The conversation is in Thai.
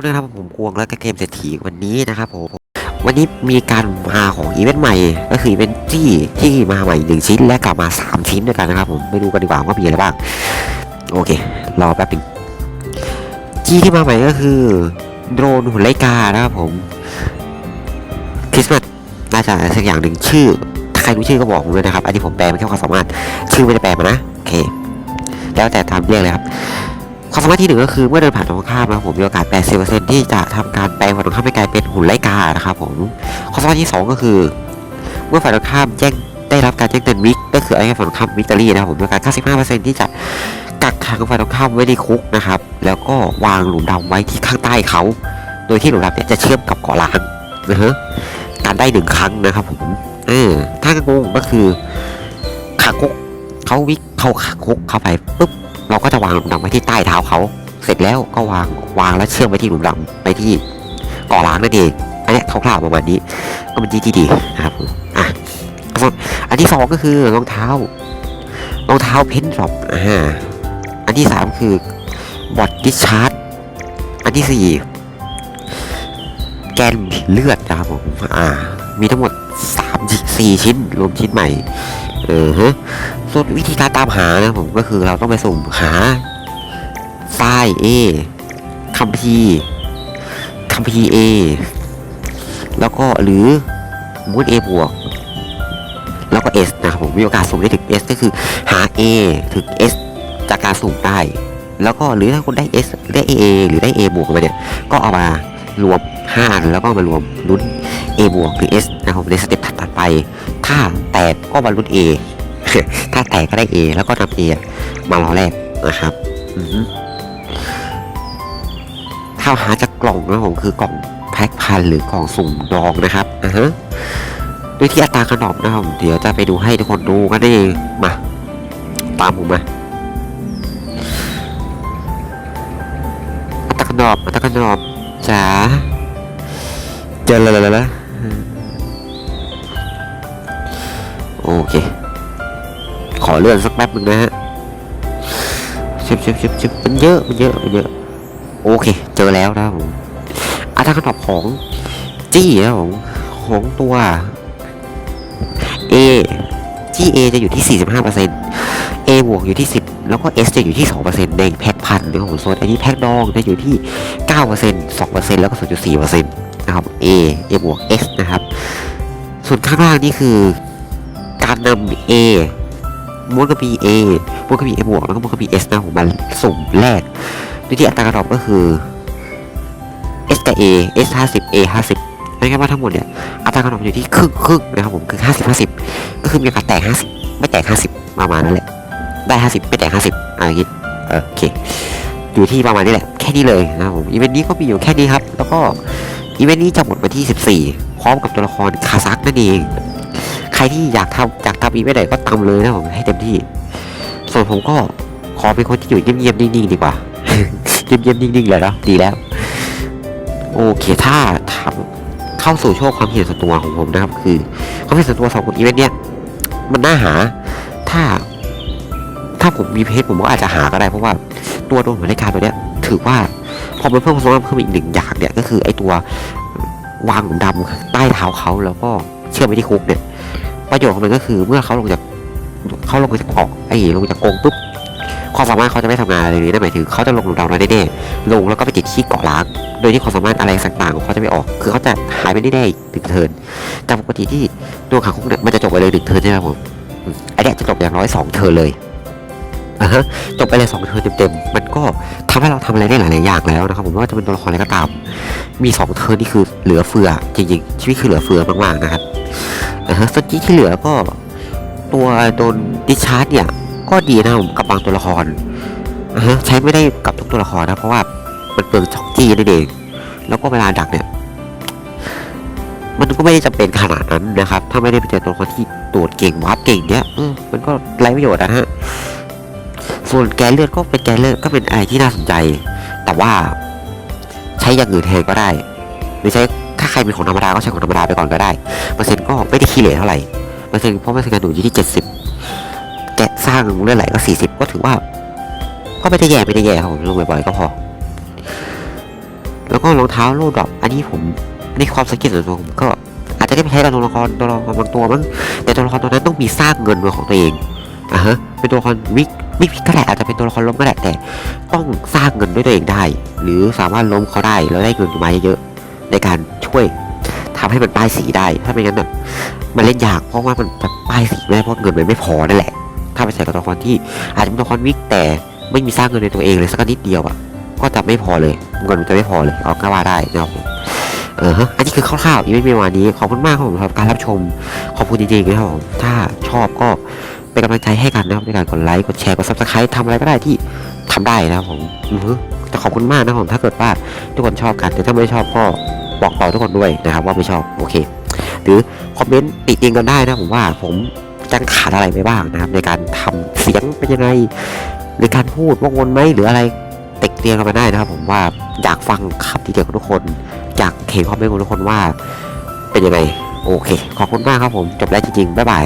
นะครับผมกวงและก็เกมเศรษฐีวันนี้นะครับผมวันนี้มีการมาของอีเวนต์ใหม่ ก็คืออีเวนต์ที่ที่มาใหม่หนึ่งชิ้นและกลับมาสามชิ้นด้วยกันนะครับผมไปดูกันดีกว่าว่ามีอะไรบ้าง โอเค รอแป๊บหนึงที่ที่มาใหม่ก็คือโดรนหุ่นไลกานะครับผมคริสต์มาสน่าจะสักอย่างหนึ่งชื่อถ้าใครรู้ชื่อก็บอกผมด้วยนะครับ อันนี้ผมแปลมาแค่ความสามารถชื่อไม่ได้แปลมานะโอเค แล้วแต่ตามเรียกเลยครับ ความสามารถที่หนึ่งก็คือเมื่อเดินผ่านตรงข้ามนะครับผมมีโอกาส 80%ที่จะทำการแปลงฝ่ายตรงข้ามให้กลายเป็นหุ่นไล่กานะครับผมความสามารถที่สองก็คือ เมื่อฝ่ายตรงข้ามแจ้งได้รับการแจ้งเตือนวิกก็คือไอ้ฝ่ายตรงข้ามวิกตอรี่นะครับผมมีโอกาส95%ที่จะกักขังฝ่ายตรงข้ามไว้ในคุกนะครับแล้วก็วางหลุมดำไว้ที่ข้างใต้เขา โดยที่หลุมดำเนี่ยจะเชื่อมกับเกาะล้างนะฮะการได้หนึ่งครั้งนะครับผมเออถ้างงก็คือขังคุกเขาวิกเขาขังคุกเข้าไปปุ๊บ เราก็จะวางหลุมดำไว้ที่ใต้เท้าเขาเสร็จแล้วก็วางวางแล้วเชื่อมไว้ที่หลุมดำไปที่ก่อล้างนั่นเองอันนี้คร่าวๆประมาณนี้ก็เป็นที่ดีนะครับอะอันที่สองก็คือรองเท้ารองเท้าเพนท์ดรอปอ่าอันที่สามคือบอดดิชาร์ดอันที่สี่แกนเลือดนะครับผมอ่ามีทั้งหมดสามสี่ชิ้นรวมชิ้นใหม่ เออฮะส่วนวิธีการตามหานะผมก็คือเราต้องไปสุ่มหาไฟล์ A คัมพีคัมพี A แล้วก็หรือมูด A บวก แล้วก็ S นะครับผมมีโอกาสสุ่มได้ถึง S ก็คือหา A ถึง S จากการสุ่มได้ แล้วก็หรือถ้าคุณได้ S ได้ A หรือได้ A บวกมาเนี่ย ก็เอามารวม5อันแล้วก็มารวมลุ้น A บวกหรือ S นะครับผมในสเต็ปถัดไป ถ้าแตกก็มาลุ้น A ถ้าแตกก็ได้ A แล้วก็นำ A มาล้อแรกนะครับถ้าหาจากกล่องนะผมคือกล่องแพ็คพันหรือกล่องสุ่มดองนะครับอ่าฮะโดยที่อัตราขนมนะครับเดี๋ยวจะไปดูให้ทุกคนดูกันเองมา ตามผมมาอัตราขนมอัตราขนมจ๋าเจอเลยเลยเลย โอเค ขอเลื่อนสักแป๊บหนึ่งนะฮะชิบชิบชิบชิบมันเยอะมันเยอะมันเยอะ โอเค เจอแล้วนะผมอัตราขนบของจี้นะผมของตัว A จี้ A จะอยู่ที่ 45% A บวกอยู่ที่ 10 แล้วก็ S จะอยู่ที่ 2%ในแพ็คพันนะครับผมส่วนอันนี้แพ็คดองจะอยู่ที่ 9% 2%แล้วก็ 0.4%นะครับ A A บวก S นะครับ ส่วนข้างล่างนี่คือ การนำ A ม้วนกับ B A ม้วนกับ B A บวกแล้วก็ม้วนกับ B S นะผมมาสุ่มแรกโดยที่อัตรากระดอบก็คือ S กับ A S 50 A 50นั่นก็ว่าทั้งหมดเนี่ยอัตรากระดอบอยู่ที่ครึ่งครึ่งนะครับผมคือ 50 50 ก็คือมีโอกาสแตก 50 ไม่แตก 50 ประมาณนั้นแหละได้ 50 ไม่แตก 50อะไรอย่างงี้โอเคอยู่ที่ประมาณนี้แหละแค่นี้เลยนะครับผมอีเวนต์นี้ก็มีอยู่แค่นี้ครับ แล้วก็อีเวนต์นี้จะหมดวันที่ 14 พร้อมกับตัวละครคาซักนั่นเอง ใครที่อยากทำอยากทำอีเวนต์ไหนก็ตามเลยนะผมให้เต็มที่ ส่วนผมก็ขอเป็นคนที่อยู่เงียบๆนิ่งๆดีกว่าเงียบๆนิ่งๆเลยเนาะดีแล้ว โอเคถ้าทำเข้าสู่โชคความเห็นส่วนตัวของผมนะครับ คือความเห็นส่วนตัวสองคนอีเวนต์เนี้ยมันน่าหา ถ้า ถ้าผมมีเพจผมก็อาจจะหาก็ได้เพราะว่าตัวโดนหัวรายการตัวเนี้ย ถือว่าพอมันเพิ่มความสามารถเพิ่มอีกหนึ่งอย่างเนี่ยก็คือไอตัววางหลุมดำใต้เท้าเขาแล้วก็เชื่อมไปที่คุกเนี่ย ประโยชน์ของมันก็คือเมื่อเขาลงจากเขาลงจากเกาะไอ้ลงจากกงปุ๊บความสามารถเขาจะไม่ทำงานอะไรเลยนั่นหมายถึงเขาจะลงหลุมดำเราแน่ๆลงแล้วก็ไปติดที่เกาะล้าง โดยที่ความสามารถอะไรต่างๆของเขาจะไม่ออก คือเขาจะหายไปได้ๆหนึ่งเทินแต่ปกติที่ตัวขังคุกเนี่ยมันจะจบไปเลยหนึ่งเทินใช่ไหมผมอืมอันเนี้ยจะจบอย่างน้อยสองเทินเลยอะฮะจบไปเลยสองเทินเต็มๆมันก็ทำให้เราทำอะไรได้หลายๆอย่างแล้วนะครับผมไม่ว่าจะเป็นตัวละครอะไรก็ตาม มีสองเทินนี่คือเหลือเฟือจริงๆชีวิตคือเหลือเฟือมากๆนะครับ นะฮะส่วนที่เหลือก็ตัวโดนดิชาร์ดเนี่ย ก็ดีนะผมกับบางตัวละครนะฮะใช้ไม่ได้กับทุกตัวละครนะเพราะว่ามันเปลืองช็อกจี้นั่นเองแล้วก็เวลาดักเนี่ย มันก็ไม่ได้จำเป็นขนาดนั้นนะครับ ถ้าไม่ได้ไปเจอตัวละครที่ตรวจเก่งวาร์ปเก่งเนี่ยเออมันก็ไร้ประโยชน์นะฮะส่วนแกเลือดก็เป็นแกเลือดก็เป็นอะไรที่น่าสนใจ แต่ว่าใช้อย่างอื่นแทนก็ได้ หรือใช้ถ้าใครเป็นของธรรมดาก็ใช้ของธรรมดาไปก่อนก็ได้เปอร์เซ็น ก็ไม่ได้ขี้เหร่เท่าไหร่เปอร์เซ็นต์เพราะเปอร์เซ็นต์การดูดอยู่ที่เจ็ดสิบแกะสร้างเลือดไหลก็สี่สิบก็ถือว่า ก็ไม่ได้แย่ไม่ได้แย่ครับผมลงบ่อยๆก็พอ แล้วก็รองเท้าโลดรอปอันนี้ผมอันนี้ความสังเกตส่วนตัวผมก็อาจจะได้ไปใช้กับตัวละครตัวละครบางตัวมั้งแต่ตัวละครตัวนั้นต้องมีสร้างเงินเป็นของตัวเองอะฮะเป็นตัวละครวิกวิกก็ได้อาจจะเป็นตัวละครล้มก็ได้แต่ ต้องสร้างเงินด้วยตัวเองได้ หรือสามารถล้มเขาได้แล้วได้เงินมาเยอะๆในการช่วย ทำให้มันป้ายสีได้ ถ้าไม่งั้นน่ะมันเล่นยากเพราะว่ามันป้ายสีไม่ได้เพราะเงินมันไม่พอนั่นแหละ ถ้าไปใส่กับตัวละครที่อาจจะเป็นตัวละครวิกแต่ไม่มีสร้างเงินในตัวเองเลยสักนิดเดียวอะก็จะไม่พอเลยเงินมันจะไม่พอเลยเอาก็ว่าได้นะครับเออฮะอันนี้คือคร่าวๆอีเวนต์เมื่อวานนี้ขอบคุณมากครับผมสำหรับการรับชมขอบคุณจริงๆนะครับผมถ้าชอบก็เป็นกำลังใจให้กันนะครับในการกดไลค์กดแชร์กดซับสไครต์ทำอะไรก็ได้ที่ทำได้นะครับผมอือฮึแต่ขอบคุณมากนะครับผมถ้าเกิดว่าทุกคนชอบกันแต่ถ้าไม่ชอบก็ บอกต่อทุกคนด้วยนะครับว่าไม่ชอบโอเค หรือคอมเมนต์ติติงกันได้นะผมว่าผมจังขาดอะไรไปบ้างนะครับ ในการทำเสียงเป็นยังไงในการพูดว่างวนไหมหรืออะไรต็กเตียงกันมาได้นะครับ ผมว่าอยากฟังคำทีเดียวของทุกคนอยากเห็นคอมเมนต์ของทุกคนว่า เป็นยังไงโอเค ขอบคุณมากครับผมจบแล้วจริงๆบ๊ายบาย